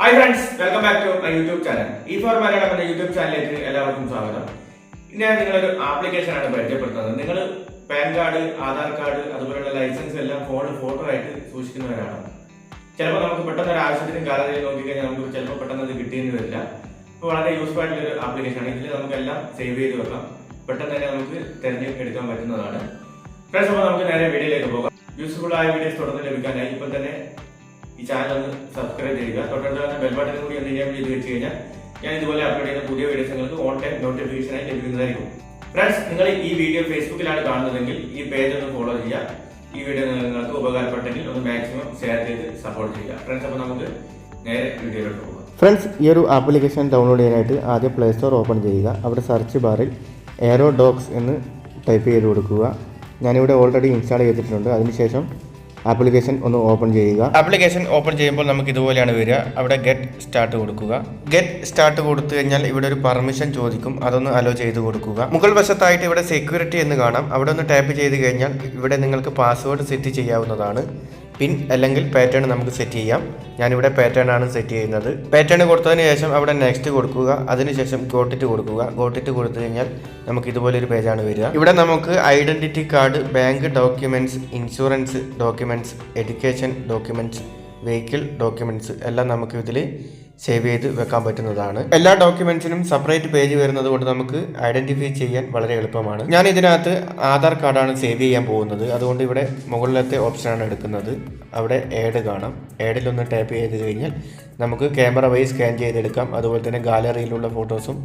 Hi friends welcome back to my YouTube channel E four Malayalam എന്ന YouTube ചാനലിലേക്ക് എല്ലാവർക്കും സ്വാഗതം. ഞാൻ നിങ്ങളൊരു ആപ്ലിക്കേഷൻ ആണ് പരിചയപ്പെടുത്തുന്നത്. നിങ്ങൾ പാൻ കാർഡ് ആധാർ കാർഡ് അതുപോലെയുള്ള ലൈസൻസ് എല്ലാം ഫോണിൽ ഫോട്ടോ ആയിട്ട് സൂക്ഷിക്കുന്നവരാണ്. ചിലപ്പോൾ നമുക്ക് പെട്ടെന്ന് ഒരു ആവശ്യത്തിന് ഗാലറിയിൽ നോക്കിക്കഴിഞ്ഞാൽ നമുക്ക് ചിലപ്പോൾ പെട്ടെന്ന് അത് കിട്ടിയെന്ന് വരില്ല. അപ്പോൾ വളരെ യൂസ്ഫുൾ ആയിട്ടുള്ള ഒരു ആപ്ലിക്കേഷൻ ആണ്. ഇതിൽ നമുക്കെല്ലാം സേവ് ചെയ്ത് വെക്കാം. പെട്ടെന്ന് തന്നെ നമുക്ക് തിരഞ്ഞെടുക്കാൻ പറ്റുന്നതാണ്. ഫ്രണ്ട്സ് അപ്പോൾ നമുക്ക് നേരെ വീഡിയോയിലേക്ക് പോകാം. യൂസ്ഫുൾ ആയ വീഡിയോസ് തുടർന്ന് ലഭിക്കാനായി ഇപ്പം തന്നെ ഈ ചാനൽ ഒന്ന് സബ്സ്ക്രൈബ് ചെയ്യുക. തൊട്ടടുത്ത് തന്നെ ബെൽ കൂടി ഒന്ന് എനേബിൾ ചെയ്ത് വെച്ച് കഴിഞ്ഞാൽ ഞാൻ ഇതുപോലെ അപ്ലോഡ് ചെയ്യുന്ന പുതിയ വീഡിയോസ് നിങ്ങൾക്ക് ഓൺലൈൻ നോട്ടിഫിക്കേഷനായി ലഭിക്കുന്നതായിരിക്കും. ഫ്രണ്ട്സ് നിങ്ങൾ ഈ വീഡിയോ ഫേസ്ബുക്കിലാണ് കാണുന്നതെങ്കിൽ ഈ പേജ് ഒന്ന് ഫോളോ ചെയ്യുക. ഈ വീഡിയോ നിങ്ങൾക്ക് ഉപകാരപ്പെട്ടെങ്കിൽ ഒന്ന് മാക്സിമം ഷെയർ ചെയ്ത് സപ്പോർട്ട് ചെയ്യുക. ഫ്രണ്ട്സ് അപ്പോൾ നമുക്ക് നേരെ വീഡിയോയിലോട്ട് പോകാം. ഫ്രണ്ട്സ് ഈ ഒരു ആപ്ലിക്കേഷൻ ഡൗൺലോഡ് ചെയ്യാനായിട്ട് ആദ്യം പ്ലേ സ്റ്റോർ ഓപ്പൺ ചെയ്യുക. അവിടെ സെർച്ച് ബാറിൽ എയറോ ഡോക്സ് എന്ന് ടൈപ്പ് ചെയ്ത് കൊടുക്കുക. ഞാനിവിടെ ഓൾറെഡി ഇൻസ്റ്റാൾ ചെയ്തിട്ടുണ്ട്. അതിനുശേഷം ആപ്ലിക്കേഷൻ ഒന്ന് ഓപ്പൺ ചെയ്യുക. ആപ്ലിക്കേഷൻ ഓപ്പൺ ചെയ്യുമ്പോൾ നമുക്ക് ഇതുപോലെയാണ് വരിക. അവിടെ ഗെറ്റ് സ്റ്റാർട്ട് കൊടുക്കുക. ഗെറ്റ് സ്റ്റാർട്ട് കൊടുത്തു കഴിഞ്ഞാൽ ഇവിടെ ഒരു പെർമിഷൻ ചോദിക്കും. അതൊന്ന് അലോ ചെയ്ത് കൊടുക്കുക. മുകൾ വശത്തായിട്ട് ഇവിടെ സെക്യൂരിറ്റി എന്ന് കാണാം. അവിടെ ഒന്ന് ടാപ്പ് ചെയ്ത് കഴിഞ്ഞാൽ ഇവിടെ നിങ്ങൾക്ക് പാസ്വേഡ് സെറ്റ് ചെയ്യാവുന്നതാണ്. പിൻ അല്ലെങ്കിൽ പാറ്റേൺ നമുക്ക് സെറ്റ് ചെയ്യാം. ഞാനിവിടെ പാറ്റേൺ ആണ് സെറ്റ് ചെയ്യുന്നത്. പാറ്റേൺ കൊടുത്തതിന് ശേഷം അവിടെ നെക്സ്റ്റ് കൊടുക്കുക. അതിനുശേഷം ഗോട്ടിറ്റ് കൊടുക്കുക. ഗോട്ടിറ്റ് കൊടുത്തു കഴിഞ്ഞാൽ നമുക്ക് ഇതുപോലെ ഒരു പേജാണ് വരിക. ഇവിടെ നമുക്ക് identity card bank documents insurance documents education documents vehicle documents എല്ലാം നമുക്ക് ഇതിൽ സേവ് ചെയ്ത് വെക്കാൻ പറ്റുന്നതാണ്. എല്ലാ ഡോക്യുമെന്റ്സിനും സെപ്പറേറ്റ് പേജ് വരുന്നത് കൊണ്ട് നമുക്ക് ഐഡന്റിഫൈ ചെയ്യാൻ വളരെ എളുപ്പമാണ്. ഞാൻ ഇതിനകത്ത് ആധാർ കാർഡാണ് സേവ് ചെയ്യാൻ പോകുന്നത്. അതുകൊണ്ട് ഇവിടെ മുകളിലത്തെ ഓപ്ഷനാണ് എടുക്കുന്നത്. അവിടെ ഏഡ് കാണാം. ഏഡിലൊന്ന് ടാപ്പ് ചെയ്ത് കഴിഞ്ഞാൽ നമുക്ക് ക്യാമറ വഴി സ്കാൻ ചെയ്തെടുക്കാം. അതുപോലെ തന്നെ ഗാലറിയിലുള്ള ഫോട്ടോസും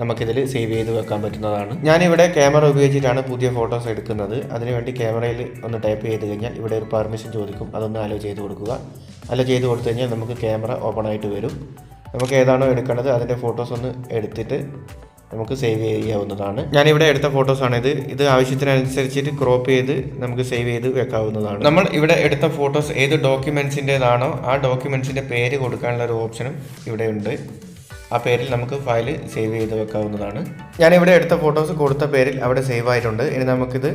നമുക്കിതിൽ സേവ് ചെയ്ത് വെക്കാൻ പറ്റുന്നതാണ്. ഞാനിവിടെ ക്യാമറ ഉപയോഗിച്ചിട്ടാണ് പുതിയ ഫോട്ടോസ് എടുക്കുന്നത്. അതിനുവേണ്ടി ക്യാമറയിൽ ഒന്ന് ടൈപ്പ് ചെയ്ത് കഴിഞ്ഞാൽ ഇവിടെ ഒരു പെർമിഷൻ ചോദിക്കും. അതൊന്ന് അലോ ചെയ്ത് കൊടുക്കുക. അലോ ചെയ്ത് കൊടുത്തു കഴിഞ്ഞാൽ നമുക്ക് ക്യാമറ ഓപ്പൺ ആയിട്ട് വരും. നമുക്ക് ഏതാണോ എടുക്കേണ്ടത് അതിന്റെ ഫോട്ടോസ് ഒന്ന് എടുത്തിട്ട് നമുക്ക് സേവ് ചെയ്യാവുന്നതാണ്. ഞാനിവിടെ എടുത്ത ഫോട്ടോസാണ് ഇത്. ഇത് ആവശ്യത്തിനനുസരിച്ചിട്ട് ക്രോപ്പ് ചെയ്ത് നമുക്ക് സേവ് ചെയ്ത് വെക്കാവുന്നതാണ്. നമ്മൾ ഇവിടെ എടുത്ത ഫോട്ടോസ് ഏത് ഡോക്യുമെൻസിന്റെതാണോ ആ ഡോക്യുമെൻസിന്റെ പേര് കൊടുക്കാനുള്ള ഒരു ഓപ്ഷനും ഇവിടെ ഉണ്ട്. ആ പേരിൽ നമുക്ക് ഫയൽ സേവ് ചെയ്ത് വെക്കാവുന്നതാണ്. ഞാൻ ഇവിടെ എടുത്ത ഫോട്ടോസ് കൊടുത്ത പേരിൽ അവിടെ സേവ് ആയിട്ടുണ്ട്. ഇനി നമുക്കിത്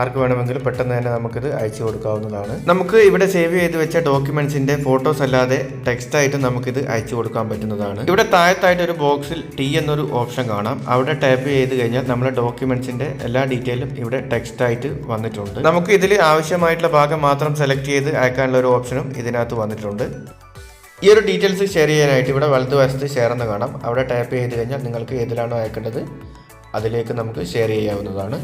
ആർക്ക് വേണമെങ്കിലും പെട്ടെന്ന് തന്നെ നമുക്കിത് അയച്ചു കൊടുക്കാവുന്നതാണ്. നമുക്ക് ഇവിടെ സേവ് ചെയ്ത് വെച്ച ഡോക്യുമെന്റ്സിന്റെ ഫോട്ടോസ് അല്ലാതെ ടെക്സ്റ്റ് ആയിട്ട് നമുക്കിത് അയച്ചു കൊടുക്കാൻ പറ്റുന്നതാണ്. ഇവിടെ താഴത്തായിട്ട് ഒരു ബോക്സിൽ ടി എന്നൊരു ഓപ്ഷൻ കാണാം. അവിടെ ടാപ്പ് ചെയ്ത് കഴിഞ്ഞാൽ നമ്മുടെ ഡോക്യുമെന്റ്സിന്റെ എല്ലാ ഡീറ്റെയിലും ഇവിടെ ടെക്സ്റ്റ് ആയിട്ട് വന്നിട്ടുണ്ട്. നമുക്ക് ഇതിൽ ആവശ്യമായിട്ടുള്ള ഭാഗം മാത്രം സെലക്ട് ചെയ്ത് അയക്കാനുള്ള ഒരു ഓപ്ഷനും ഇതിനകത്ത് വന്നിട്ടുണ്ട്. ഈ ഒരു ഡീറ്റെയിൽസ് ഷെയർ ചെയ്യാനായിട്ട് ഇവിടെ വലതുവശത്ത് ഷെയർ എന്ന് കാണാം. അവിടെ ടാപ്പ് ചെയ്ത് കഴിഞ്ഞാൽ നിങ്ങൾക്ക് ഏതിലാണോ അയക്കേണ്ടത് അതിലേക്ക് നമുക്ക് ഷെയർ ചെയ്യാവുന്നതാണ്.